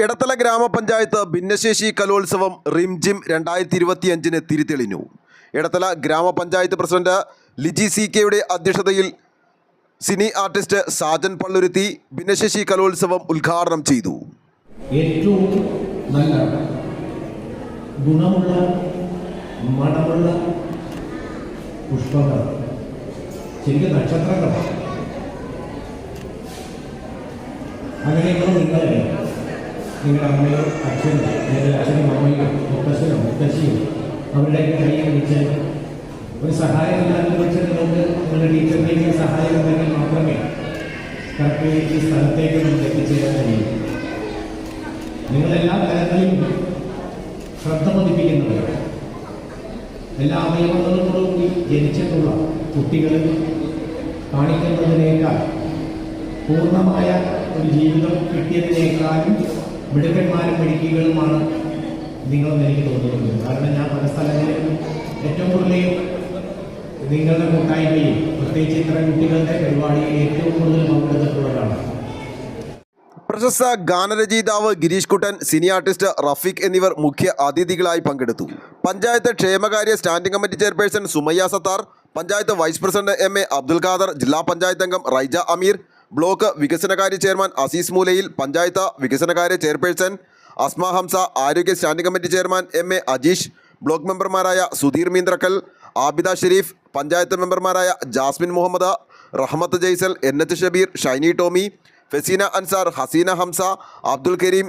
ഇടത്തല ഗ്രാമപഞ്ചായത്ത് ഭിന്നശേഷി കലോത്സവം റിംജിം രണ്ടായിരത്തി ഇരുപത്തിയഞ്ചിന് തിരിതെളിഞ്ഞു. ഇടത്തല ഗ്രാമപഞ്ചായത്ത് പ്രസിഡന്റ് ലിജി സി കെയുടെ അധ്യക്ഷതയിൽ സിനി ആർട്ടിസ്റ്റ് സാജൻ പള്ളുരുത്തി ഭിന്നശേഷി കലോത്സവം ഉദ്ഘാടനം ചെയ്തു. ഏറ്റവും നല്ല ഗുണമുള്ള അങ്ങനെയുള്ള നിങ്ങളെ നിങ്ങളുടെ അമ്മയോ അച്ഛനും നിങ്ങളുടെ അച്ഛനും അമ്മയോ മുത്തശ്ശനോ മുത്തശ്ശിയോ അവരുടെ കൈ വെച്ച് ഒരു സഹായമില്ലാതെ വെച്ച് നിങ്ങൾക്ക് നിങ്ങളുടെ ടീച്ചറിലേക്ക് സഹായം ഉണ്ടെങ്കിൽ മാത്രമേ കറക്റ്റ് ഈ സ്ഥലത്തേക്ക് നമുക്ക് എത്തിച്ചേരാൻ കഴിയൂ. നിങ്ങളെല്ലാ തരത്തിലും ശ്രദ്ധ പതിപ്പിക്കുന്നവർ എല്ലാ അവയവങ്ങളോടുകൂടി ജനിച്ചിട്ടുള്ള കുട്ടികളിൽ കാണിക്കുന്നതിനേക്കാൾ പൂർണമായ ഒരു ജീവിതം കിട്ടിയതിനേക്കാളും മിടുക്കന്മാരും മിടുക്കികളുമാണ് നിങ്ങളെന്ന് എനിക്ക് തോന്നുന്നത്. കാരണം ഞാൻ പല സ്ഥലങ്ങളിലും ഏറ്റവും കൂടുതൽ നിങ്ങളുടെ കൂട്ടായ്മയിൽ പ്രത്യേകിച്ച് ഇത്തരം കുട്ടികളുടെ പരിപാടിയിൽ ഏറ്റവും കൂടുതൽ പങ്കെടുത്തിട്ടുള്ളതാണ് പ്രശസ്ത ഗാനരചയിതാവ് ഗിരീഷ് കുട്ടൻ സിനി ആർട്ടിസ്റ്റ് റഫീഖ് എന്നിവർ മുഖ്യ അതിഥികളായി പങ്കെടുത്തു. പഞ്ചായത്ത് ക്ഷേമകാര്യ standing committee chairperson Sumayya Sathar panchayat vice president M A Abdul Khader ജില്ലാ പഞ്ചായത്ത് അംഗം റൈജ അമീർ ബ്ലോക്ക് വികസനകാര്യ ചെയർമാൻ അസീസ് മൂലയിൽ പഞ്ചായത്ത് വികസനകാര്യ ചെയർപേഴ്സൺ അസ്മ ഹംസ ആരോഗ്യ standing committee chairman M A Ajeesh block മെമ്പർമാരായ സുധീർ മീന്ദ്രക്കൽ ആബിദ ഷെരീഫ് പഞ്ചായത്ത് മെമ്പർമാരായ Jasmin Muhammad Rahmath Jaisal N H Shabeer Shiny Tomy Faseena Ansar Haseena Hamza Abdul Kareem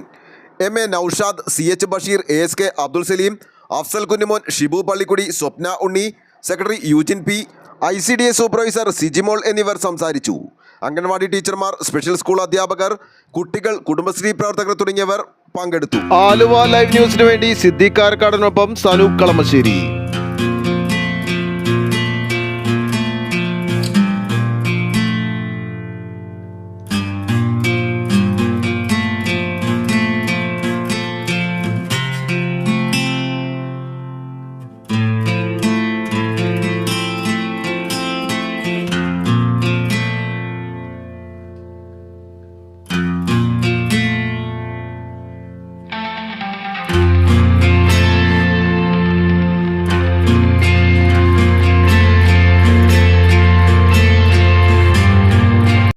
M A Noushad C H Basheer A S K Abdul Saleem Afsal Kunjumon Shibu Pallikkudi Swapna Unni secretary Eugene P I C D S supervisor Sijimol എന്നിവർ സംസാരിച്ചു. അംഗൻവാടി ടീച്ചർമാർ special school അധ്യാപകർ കുട്ടികൾ കുടുംബശ്രീ പ്രവർത്തകർ തുടങ്ങിയവർ പങ്കെടുത്തു. Aluva live ന്യൂസിനു വേണ്ടി സിദ്ദീഖ് സനൂപ് കളമശ്ശേരി.